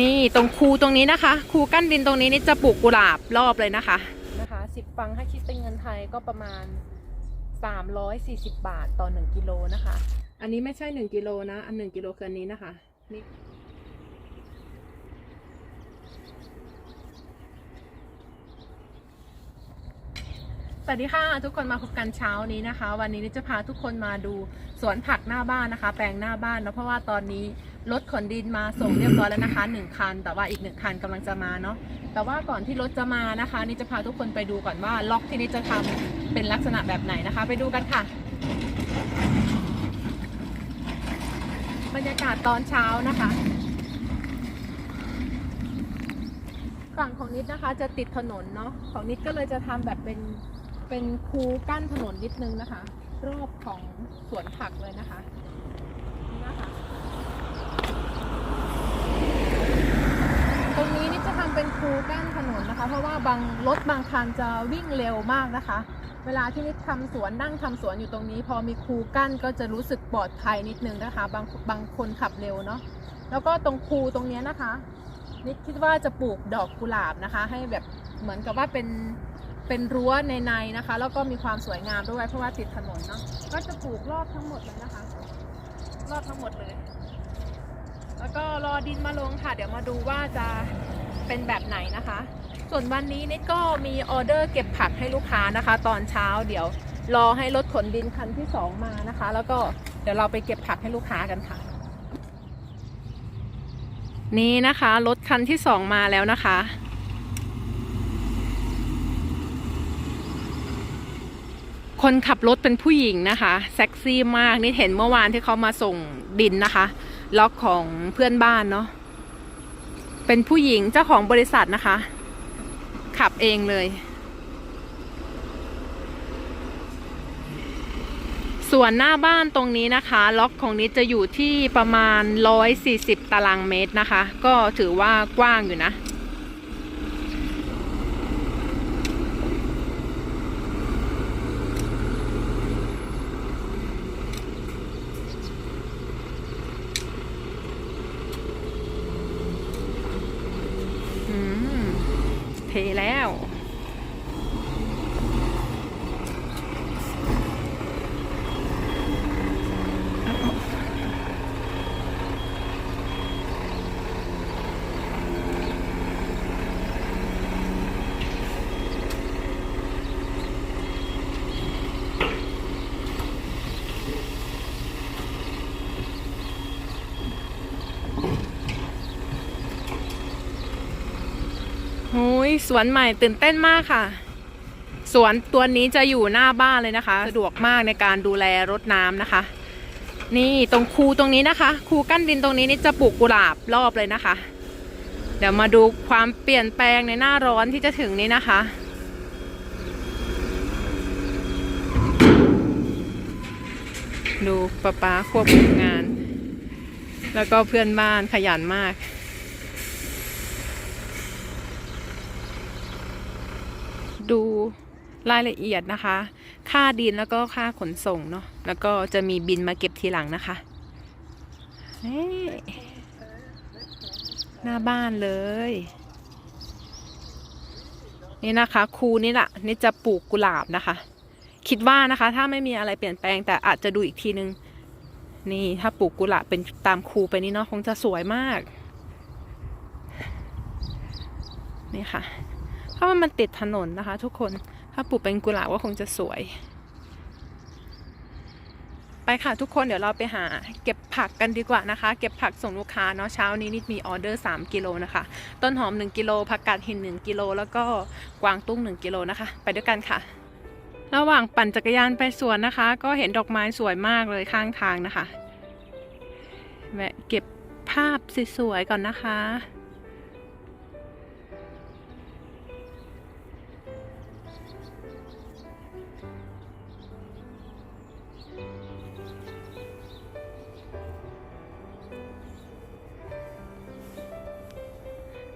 นี่ตรงคูตรงนี้นะคะ คูกั้นดินตรงนี้นี่จะปลูกกุหลาบรอบเลยนะคะนะคะสิบฟังถ้าคิดเป็นเงินไทยก็ประมาณ 340 บาทต่อ 1 กิโลนะคะ อันนี้ไม่ใช่ 1 กิโลนะ อัน 1 กิโลคืออันนี้นะคะนี่สวัสดีค่ะทุกคนมาพบกันเช้านี้นะคะ วันนี้นิจะพาทุกคนมาดูสวนผักหน้าบ้านนะคะ แปลงหน้าบ้านเนาะเพราะว่าตอนนี้ รถขนดินมาส่งเรียบร้อยแล้วนะคะหนึ่งคัน แต่ว่าอีกหนึ่งคันกำลังจะมาเนาะแต่ว่าก่อนที่รถจะมานะคะนิจะพาทุกคนไปดูก่อนว่าล็อกที่นิจะทำเป็นลักษณะแบบไหนนะคะ ไปดูกันค่ะ บรรยากาศตอนเช้านะคะฝั่งของนิดนะคะจะติดถนนเนาะของนิดก็เลยจะทำแบบเป็นเป็นคูกั้นถนนนิดนึงนะคะ รอบของสวนผักเลยนะคะนี่นะคะ ตรงนี้นิดจะทำเป็นคูกั้นถนนนะคะ เพราะว่าบางรถบางคันจะวิ่งเร็วมากนะคะ เวลาที่นิดทำสวนนั่งทำสวนอยู่ตรงนี้ พอมีคูกั้นก็จะรู้สึกปลอดภัยนิดนึงนะคะ บางบางคนขับเร็วเนาะแล้วก็ตรงคูตรงนี้นะคะ นิดคิดว่าจะปลูกดอกกุหลาบนะคะ ให้แบบเหมือนกับว่าเป็นเป็นรั้วในในๆนะคะ แล้วก็มีความสวยงามด้วยเพราะว่าติดถนนเนาะก็จะปลูกรอบทั้งหมดเลยนะคะ รอบทั้งหมดเลย แล้วก็รอดินมาลงค่ะ เดี๋ยวมาดูว่าจะเป็นแบบไหนนะคะ ส่วนวันนี้นิดก็มีออเดอร์เก็บผักให้ลูกค้านะคะ ตอนเช้าเดี๋ยวรอให้รถขนดินคันที่สองมานะคะ แล้วก็เดี๋ยวเราไปเก็บผักให้ลูกค้ากันค่ะ นี่นะคะรถคันที่สองมาแล้วนะคะ คนขับรถเป็นผู้หญิงนะคะเซ็กซี่มากนี่เห็นเมื่อวานที่เขามาส่งดินนะคะ ล็อกของเพื่อนบ้านเนาะเป็นผู้หญิงเจ้าของบริษัทนะคะ ขับเองเลย ส่วนหน้าบ้านตรงนี้นะคะ ล็อกของนี้จะอยู่ที่ประมาณ 140 ตารางเมตรนะคะ ก็ถือว่ากว้างอยู่นะ อืม เทแล้ว โอ้ย สวนใหม่ตื่นเต้นมากค่ะ สวนตัวนี้จะอยู่หน้าบ้านเลยนะคะ สะดวกมากในการดูแลรดน้ำนะคะ นี่ตรงคูตรงนี้นะคะ คูกั้นดินตรงนี้นี่จะปลูกกุหลาบรอบเลยนะคะ เดี๋ยวมาดูความเปลี่ยนแปลงในหน้าร้อนที่จะถึงนี้นะคะดูป้าป๊าควบคุมงาน แล้วก็เพื่อนบ้านขยันมาก ดูรายละเอียดนะคะ ค่าดินแล้วก็ค่าขนส่งเนาะ แล้วก็จะมีบินมาเก็บทีหลังนะคะนี่หน้าบ้านเลย นี่นะคะคูนี่แหละนี่จะปลูกกุหลาบนะคะ คิดว่านะคะ ถ้าไม่มีอะไรเปลี่ยนแปลงแต่อาจจะดูอีกทีนึง นี่ถ้าปลูกกุหลาบเป็นตามคูไปนี่เนาะคงจะสวยมาก นี่ค่ะ เพราะว่ามันติดถนนนะคะ ทุกคน ถ้าปลูกเป็นกุหลาบก็คงจะสวย ไปค่ะทุกคนเดี๋ยวเราไปหา เก็บผักกันดีกว่านะคะ เก็บผักส่งลูกค้าเนาะเช้านี้นิดมีออเดอร์ 3 กิโลนะคะ ต้นหอม 1 กิโลผักกาดหิน 1 กิโลแล้วก็กวางตุ้ง 1 กิโลนะคะ ไปด้วยกันค่ะระหว่างปั่นจักรยานไปสวนนะคะ ก็เห็นดอกไม้สวยมากเลยข้างทางนะคะแวะเก็บภาพสวยๆก่อนนะคะ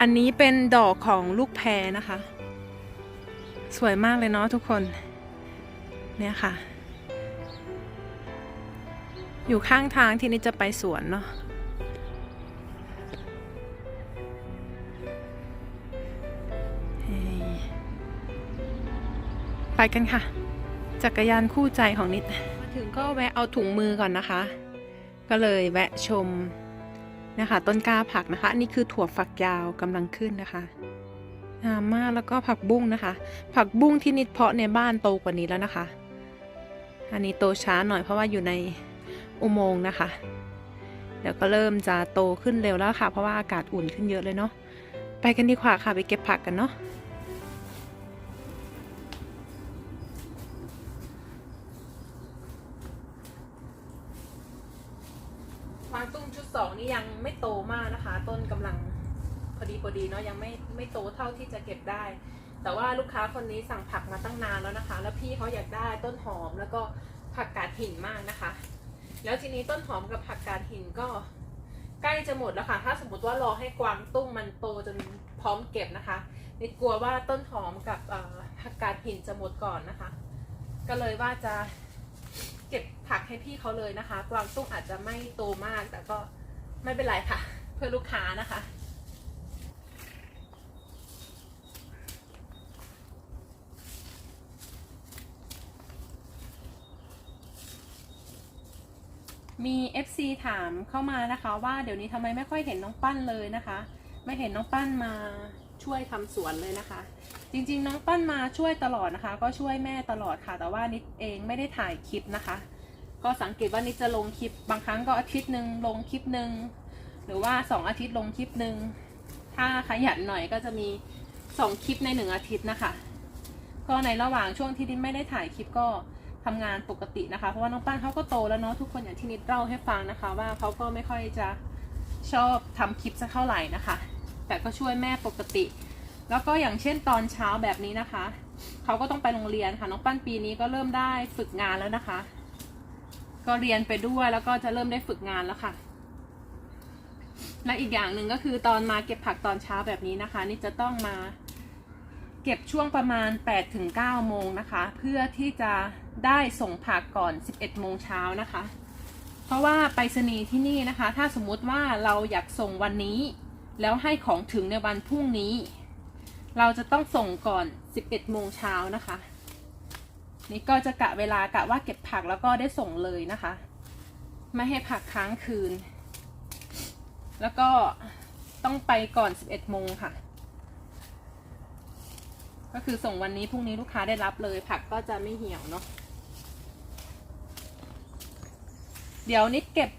อันนี้เป็นดอกของลูกแพรนะคะ สวยมากเลยเนาะทุกคน เนี่ยค่ะ อยู่ข้างทางที่นี่จะไปสวนเนาะไปกันค่ะ จักรยานคู่ใจของนิด มาถึงก็แวะเอาถุงมือก่อนนะคะ ก็เลยแวะชม นะคะต้นกล้าผักนะคะ อันนี้คือถั่วฝักยาวกำลังขึ้นนะคะงามมากแล้วก็ผักบุ้งนะคะ ผักบุ้งที่นิดเพาะในบ้านโตกว่านี้แล้วนะคะ อันนี้โตช้าหน่อยเพราะว่าอยู่ในอุโมงค์นะคะ เดี๋ยวก็เริ่มจะโตขึ้นเร็วแล้วค่ะ เพราะว่าอากาศอุ่นขึ้นเยอะเลยเนาะไปกันดีกว่าค่ะไปเก็บผักกันเนาะ ไม่โตมากนะคะ ต้นกำลังพอดีพอดีเนาะยังไม่ไม่โตเท่าที่จะเก็บได้ แต่ว่าลูกค้าคนนี้สั่งผักมาตั้งนานแล้วนะคะ แล้วพี่เขาอยากได้ต้นหอมแล้วก็ผักกาดหินมากนะคะ แล้วทีนี้ต้นหอมกับผักกาดหินก็ใกล้จะหมดแล้วค่ะ ถ้าสมมติว่ารอให้กวางตุ้งมันโตจนพร้อมเก็บนะคะนิดกลัวว่าต้นหอมกับผักกาดหินจะหมดก่อนนะคะ ก็เลยว่าจะเก็บผักให้พี่เขาเลยนะคะ กวางตุ้งอาจจะไม่โตมากแต่ก็ ไม่เป็นไรค่ะ เพื่อลูกค้านะคะ มี FC ถามเข้ามานะคะว่าเดี๋ยวนี้ทำไมไม่ค่อยเห็นน้องปั้นเลยนะคะ ไม่เห็นน้องปั้นมาช่วยทำสวนเลยนะคะ จริงๆ น้องปั้นมาช่วยตลอดนะคะ ก็ช่วยแม่ตลอดค่ะ แต่ว่านิดเองไม่ได้ถ่ายคลิปนะคะ ก็สังเกตว่านิดจะลงคลิปบางครั้งก็อาทิตย์หนึ่งลงคลิปหนึ่งหรือว่าสองอาทิตย์ลงคลิปหนึ่งถ้าขยันหน่อยก็จะมีสองคลิปในหนึ่งอาทิตย์นะคะ ก็ในระหว่างช่วงที่นิดไม่ได้ถ่ายคลิปก็ทำงานปกตินะคะ เพราะว่าน้องปั้นเขาก็โตแล้วเนาะทุกคนอย่างที่นิดเล่าให้ฟังนะคะ ว่าเขาก็ไม่ค่อยจะชอบทำคลิปสักเท่าไหร่นะคะ แต่ก็ช่วยแม่ปกติ แล้วก็อย่างเช่นตอนเช้าแบบนี้นะคะ เขาก็ต้องไปโรงเรียนค่ะน้องปั้นปีนี้ก็เริ่มได้ฝึกงานแล้วนะคะ ก็เรียนไปด้วยแล้วก็จะเริ่มได้ฝึกงานแล้วค่ะ และอีกอย่างหนึ่งก็คือตอนมาเก็บผักตอนเช้าแบบนี้นะคะ นี่จะต้องมาเก็บช่วงประมาณ8ถึง9โมงนะคะ เพื่อที่จะได้ส่งผักก่อน 11 โมงเช้านะคะ เพราะว่าไปรษณีย์ที่นี่นะคะ ถ้าสมมุติว่าเราอยากส่งวันนี้ แล้วให้ของถึงในวันพรุ่งนี้ เราจะต้องส่งก่อน 11 โมงเช้านะคะ นี่ก็จะกะเวลากะว่าเก็บผักแล้วก็ได้ส่งเลยนะคะ ไม่ให้ผักค้างคืน แล้วก็ต้องไปก่อน 11โมงค่ะ ก็คือส่งวันนี้พรุ่งนี้ลูกค้าได้รับเลย ผักก็จะไม่เหี่ยวเนาะเดี๋ยวนิดเก็บ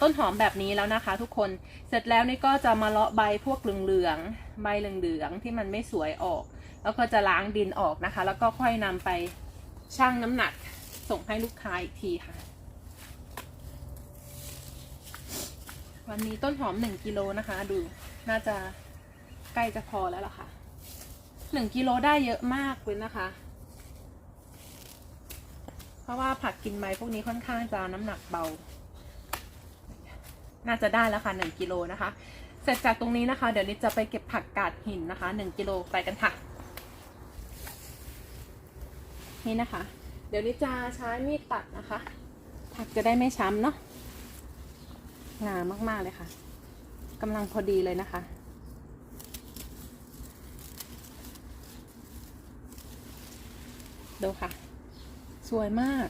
ต้นหอมแบบนี้แล้วนะคะ ทุกคนเสร็จแล้วนี่ก็จะมาเลาะใบพวกเหลืองๆใบเหลืองๆที่มันไม่สวยออก แล้วก็จะล้างดินออกนะคะ แล้วก็ค่อยนำไป ชั่งน้ำหนักส่งให้ลูกค้าอีกทีค่ะ วันนี้ต้นหอมหนึ่งกิโลนะคะ ดูน่าจะใกล้จะพอแล้วล่ะค่ะหนึ่งกิโลได้เยอะมากเลยนะคะ เพราะว่าผักกินใบพวกนี้ค่อนข้างจะน้ำหนักเบา น่าจะได้แล้วค่ะหนึ่งกิโลนะคะ เสร็จจากตรงนี้นะคะ เดี๋ยวนิดจะไปเก็บผักกาดหินนะคะหนึ่งกิโลไปกันค่ะ นี่นะคะ เดี๋ยวนิดจะใช้มีดตัดนะคะ ผักจะได้ไม่ช้ำเนาะงามมากๆเลยค่ะกำลังพอดีเลยนะคะ ดูค่ะ สวยมาก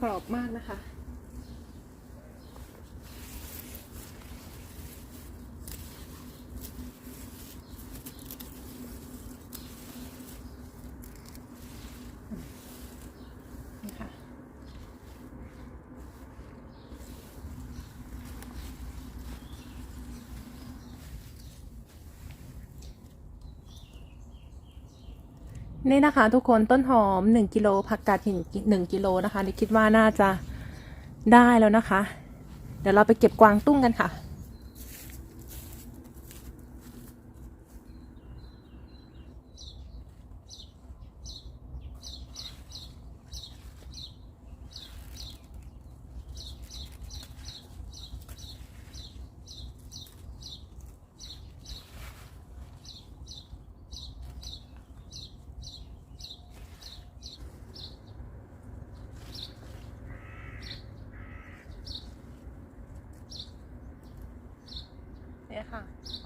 กรอบมากนะคะ นี่ค่ะ นี่นะคะ ทุกคนต้นหอม1กิโลผักกาดหิน1กิโลนะคะนี่คิดว่าน่าจะได้แล้วนะคะ เดี๋ยวเราไปเก็บกวางตุ้งกันค่ะ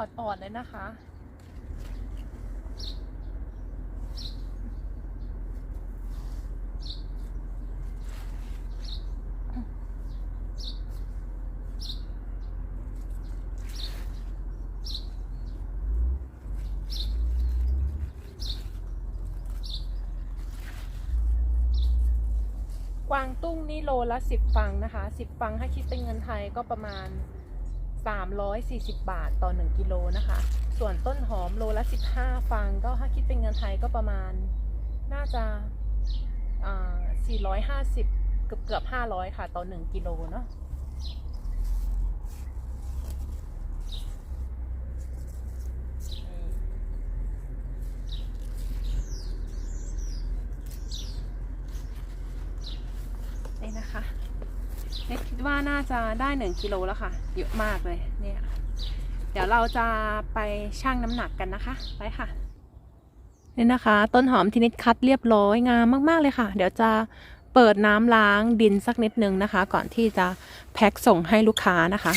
อ่อนๆเลยนะคะ กวางตุ้งนี่โลละสิบฟังนะคะสิบฟังให้คิดเป็นเงินไทยก็ประมาณ 340 บาทต่อ 1 กิโลนะคะ ส่วนต้นหอมโลละ 15 ฟังก็ถ้าคิดเป็นเงินไทยก็ประมาณ น่าจะอ่า450 เกือบเกือบ500 ค่ะ ต่อ 1 กิโลเนาะ นี่นะคะ เน็ตคิดว่าน่าจะได้หนึ่งกิโลแล้วค่ะ เยอะมากเลยเนี่ยเดี๋ยวเราจะไปชั่งน้ำหนักกันนะคะ ไปค่ะนี่นะคะ ต้นหอมที่นิดคัดเรียบร้อยงามมาก ๆ เลยค่ะ เดี๋ยวจะเปิดน้ำล้างดินสักนิดนึงนะคะ ก่อนที่จะแพ็คส่งให้ลูกค้านะคะ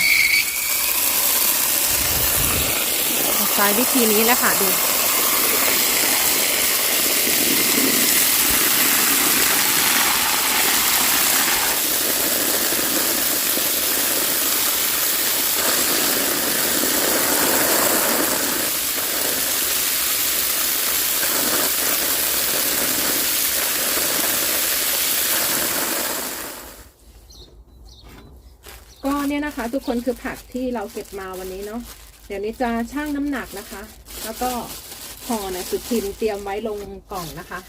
ใช้วิธีนี้แหละค่ะดู ก็เนี่ยนะคะ ทุกคนคือผักที่เราเก็บมาวันนี้เนาะเดี๋ยวนี้จะชั่งน้ำหนักนะคะ แล้วก็ห่อหนังสือพิมพ์เตรียมไว้ลงกล่องนะคะ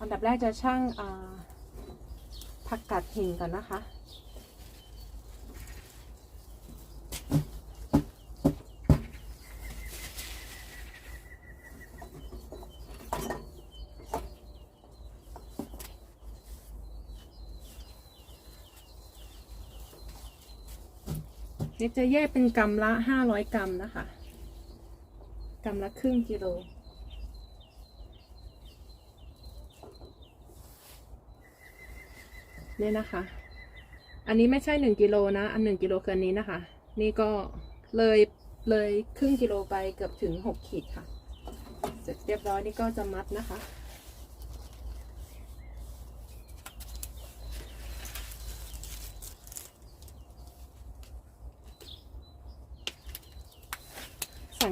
อันดับแรกจะชั่งผักกัดหินก่อนนะคะ นี่จะแยกเป็นกรัมละห้าร้อยกรัมนะคะ กรัมละครึ่งกิโลเนี่ยนะคะ อันนี้ไม่ใช่หนึ่งกิโลนะ อันหนึ่งกิโลคืออันนี้นะคะ นี่ก็เลยเลยครึ่งกิโลไปเกือบถึงหกขีดค่ะ เสร็จเรียบร้อยนี่ก็จะมัดนะคะ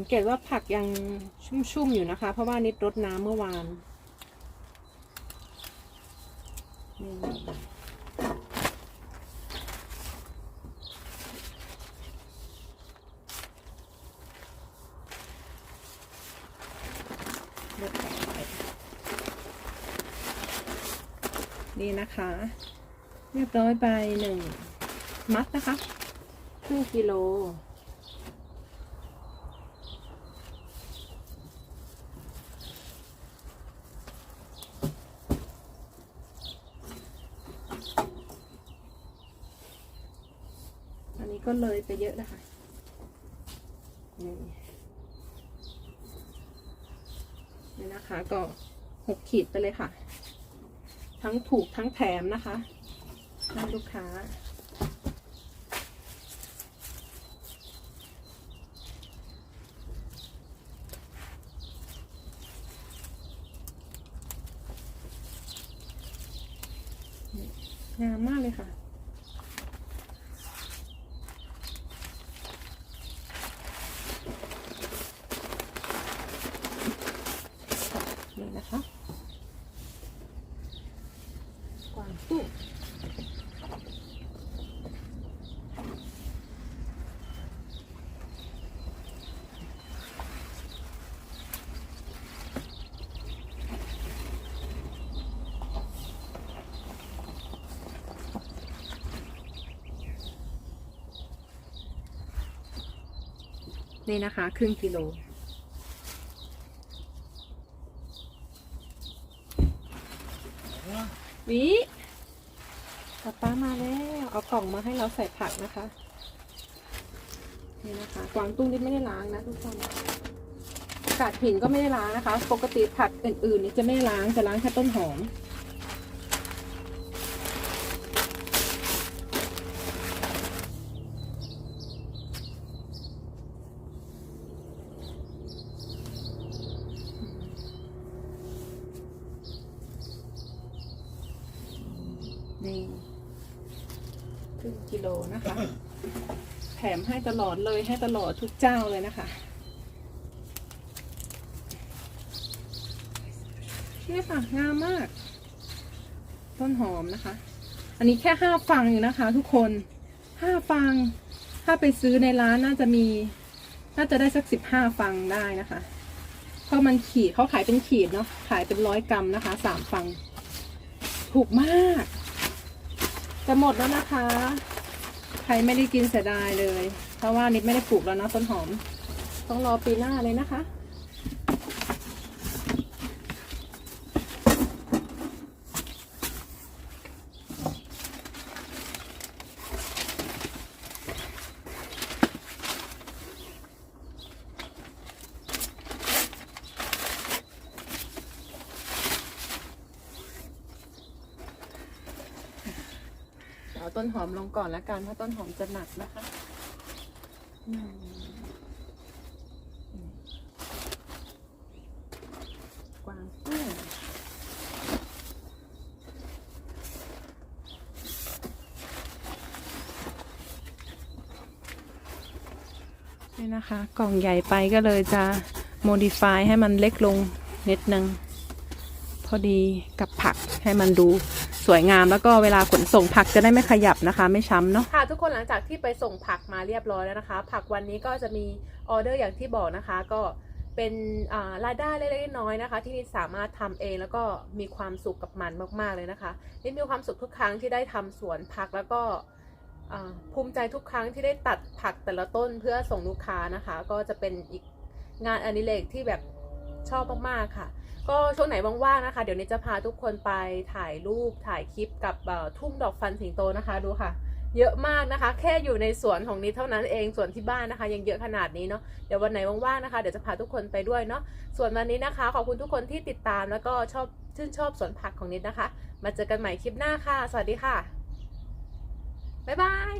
สังเกตว่าผักยังชุ่มๆอยู่นะคะ เพราะว่านิดรดน้ำเมื่อวานนี่นี่นะคะ เรียบร้อยไปหนึ่งมัดนะคะครึ่งกิโล อันนี้ก็เลย ไปเยอะนะคะนี่นี่นะคะ ก็หกขีดไปเลยค่ะ ทั้งถูกทั้งแถมนะคะให้ลูกค้างามมากเลยค่ะ นี่นะคะ กวางตุ้ง นี่นะคะ ครึ่งกิโล วิป๊าป้ามาแล้ว เอากล่องมาให้เราใส่ผักนะคะ นี่นะคะกวางตุ้งนี่ไม่ได้ล้างนะทุกคนกาดหินก็ไม่ได้ล้างนะคะ ปกติผักอื่นๆนี่จะไม่ล้าง จะล้างแค่ต้นหอม นี่ครึ่งกิโลนะคะ แถมให้ ตลอดเลยให้ตลอดทุกเจ้าเลยนะคะนี่ค่ะงามมาก ต้นหอมนะคะ อันนี้แค่ห้าฟังเองนะคะ ทุกคนห้าฟัง ถ้าไปซื้อในร้านน่าจะมี น่าจะได้สักสิบห้าฟังได้นะคะเพราะมันขีดเขาขายเป็นขีดเนาะขายเป็นร้อยกรัมนะคะสามฟัง ถูกมากจะหมดแล้วนะคะ ใครไม่ได้กินเสียดายเลย เพราะว่านิดไม่ได้ปลูกแล้วนะต้นหอม ต้องรอปีหน้าเลยนะคะ เอาต้นหอมลงก่อนแล้วกันเพราะต้นหอมจะหนักนะคะ กวางตุ้งนี่นะคะ กล่องใหญ่ไปก็เลยจะ modify ให้มันเล็กลงนิดนึง พอดีกับผักให้มันดู สวยงาม แล้วก็เวลาขนส่งผักจะได้ไม่ขยับนะคะ ไม่ช้ำเนาะค่ะทุกคนหลังจากที่ไปส่งผักมาเรียบร้อยแล้วนะคะ ผักวันนี้ก็จะมีออเดอร์อย่างที่บอกนะคะ ก็เป็นรายได้เล็กๆน้อยๆนะคะ ที่นิดสามารถทำเองแล้วก็มีความสุขกับมันมากๆเลยนะคะนิดมีความสุขทุกครั้งที่ได้ทำสวนผักแล้วก็ภูมิใจทุกครั้งที่ได้ตัดผักแต่ละต้นเพื่อส่งลูกค้านะคะ ก็จะเป็นอีกงานอดิเรกที่แบบชอบมากๆค่ะ ก็ช่วงไหนว่างๆนะคะ เดี๋ยวนี้จะพาทุกคนไปถ่ายรูปถ่ายคลิปกับทุ่งดอกฟันสิงโตนะคะดูค่ะ เยอะมากนะคะ แค่อยู่ในสวนของนิดเท่านั้นเองสวนที่บ้านนะคะ ยังเยอะขนาดนี้เนาะเดี๋ยววันไหนว่างๆนะคะเดี๋ยวจะพาทุกคนไปด้วยเนาะส่วนวันนี้นะคะ ขอบคุณทุกคนที่ติดตามแล้วก็ชอบชื่นชอบสวนผักของนิดนะคะ มาเจอกันใหม่คลิปหน้าค่ะ สวัสดีค่ะบ๊ายบาย